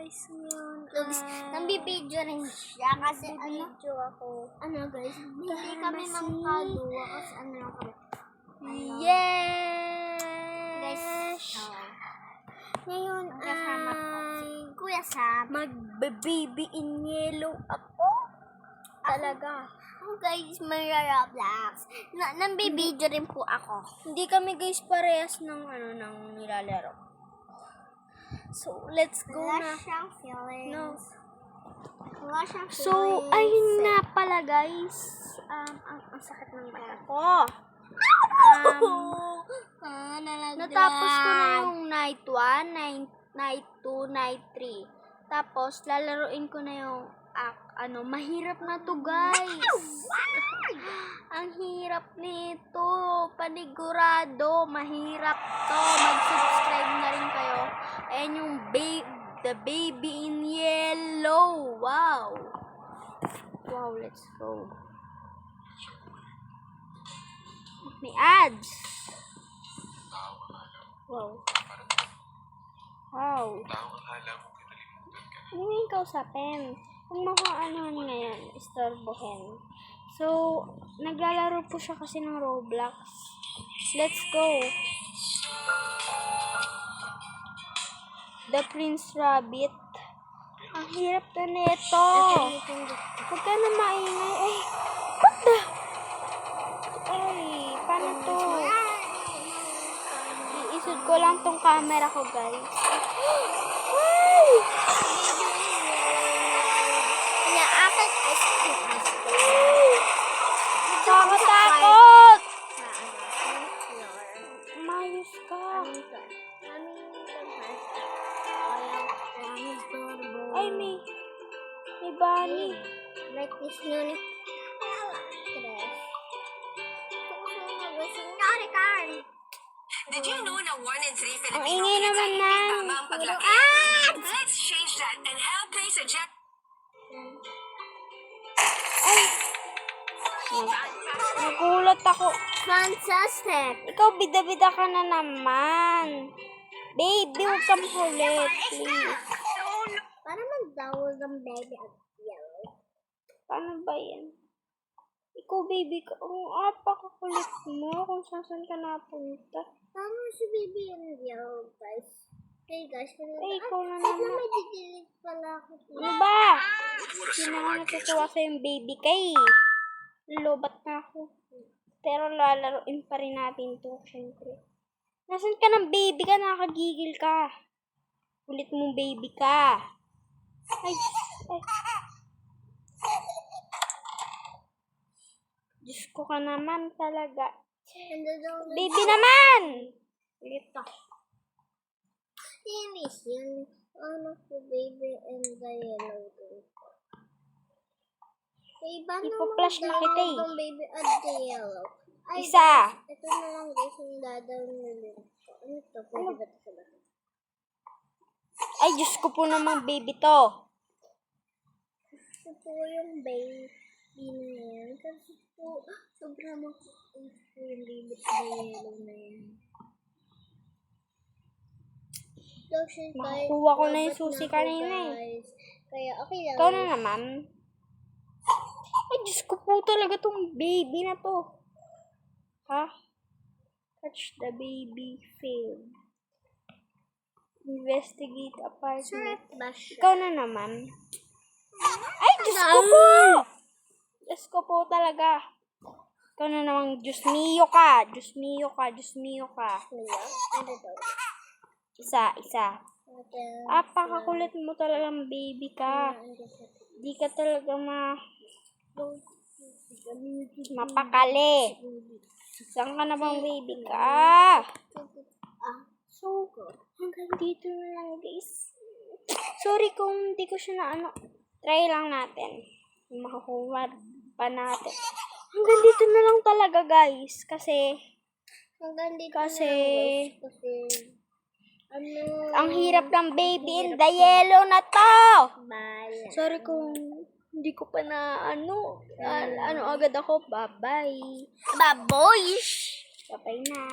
guys, ngayon So, guys, nambibideo rin siya kasi ano, Nambibideo ako. ano guys, hindi kami magkaluwa kasi ano lang kami. Yes! Guys, oh, Ngayon Magkasama ay si Kuya Sam. magbe-baby in yellow ako. Talaga. Oh guys, may Roblox. Na, nambibideo rin po ako. Hindi kami guys parehas ng ano ng nilalaro. So, let's go Wala na. siyang feelings. No. Wala siyang So, ayun nga pala guys. Um, ang, ang sakit ng mata ko. Um, Ah, nalaglag. natapos ko na yung night 1, night, night 2, night 3. Tapos, lalaroin ko na yung ak- ano, mahirap na to guys. Ang hirap nito. Panigurado. Mahirap to. Mag-subscribe na rin kayo. Ayan yung ba- The Baby in Yellow. Wow. Wow, let's go. May ads. Wow. Wow. Ano yung kausapin? Kung makaanohan ngayon, istorbohin. So, naglalaro po siya kasi ng Roblox. Let's go. The Prince Rabbit. Ang hirap na nito. Huwag ka na maingay. Ay, what the? Ay, paano to? Iisod ko lang tong camera ko, guys. Ay! Ay, may... May bunny. Like this unit. Did you know na 1 in 3 Filipino Ang ingay naman kids ay nan. hindi tama ang paglaki? Let's change that and help place a jet. Ay! Nagulat ako. Fantastic. Ikaw, bida-bida ka na naman. Baby, huwag kang kulit, please. Ang baby at yellow. Paano ba yan? Ikaw, baby, ka. Ang apakakulit mo kung saan ka napunta. Paano si baby ang yellow, guys? Okay, guys. Ay, ikaw na naman. may didelete pala ako. Ano ba? Hindi na nga natutuwa sa yung baby kay. Lobat na ako. Pero lalaroin pa rin natin to, syempre. Nasaan ka ng baby ka? Nakagigil ka. Kulit mong baby ka. Ay, ay. Diyos ko ka naman talaga. Baby naman! Ulit ka. Tinis yun. Ano po, baby and the yellow. Eh, paano Ipo-flash na kita eh. baby at the yellow? Ay, Isa. guys, ito na lang guys yung dadawin ko. Ano to? Pwede ba ito sa? Ay, Diyos ko po namang baby to. Po yung baby na yan. Kasi po, sobrang makukulit po yung at the yellow na yan. Siya, guys, Makakuha ko na yung susi kanina eh. Kaya, okay lang. Ikaw na naman. Ay, Diyos ko po talaga tong baby na to. Ha? Catch the baby failed. Investigate apartment. Sure? Ikaw na naman. Diyos ko po! Diyos ko po talaga. Ikaw na naman, Diyos mio ka. Diyos mio ka. Diyos mio ka. Kuya, ano daw? Isa, isa. Apakakulit mo talagang baby ka. Di ka talaga ma... Mapakali. Saan ka na bang baby ka? Ah, So, hanggang dito na lang guys. Sorry kung hindi ko siya na ano. Try lang natin. Makakuha pa natin. Hanggang dito na lang talaga guys. Kasi, hanggang dito Kasi- na lang, guys. Kasi, ano, ang hirap ng baby in the yellow na to. Bala. Sorry kung hindi ko pa na ano, ah, ano agad ako. Bye-bye. Baboy! Bye-bye na.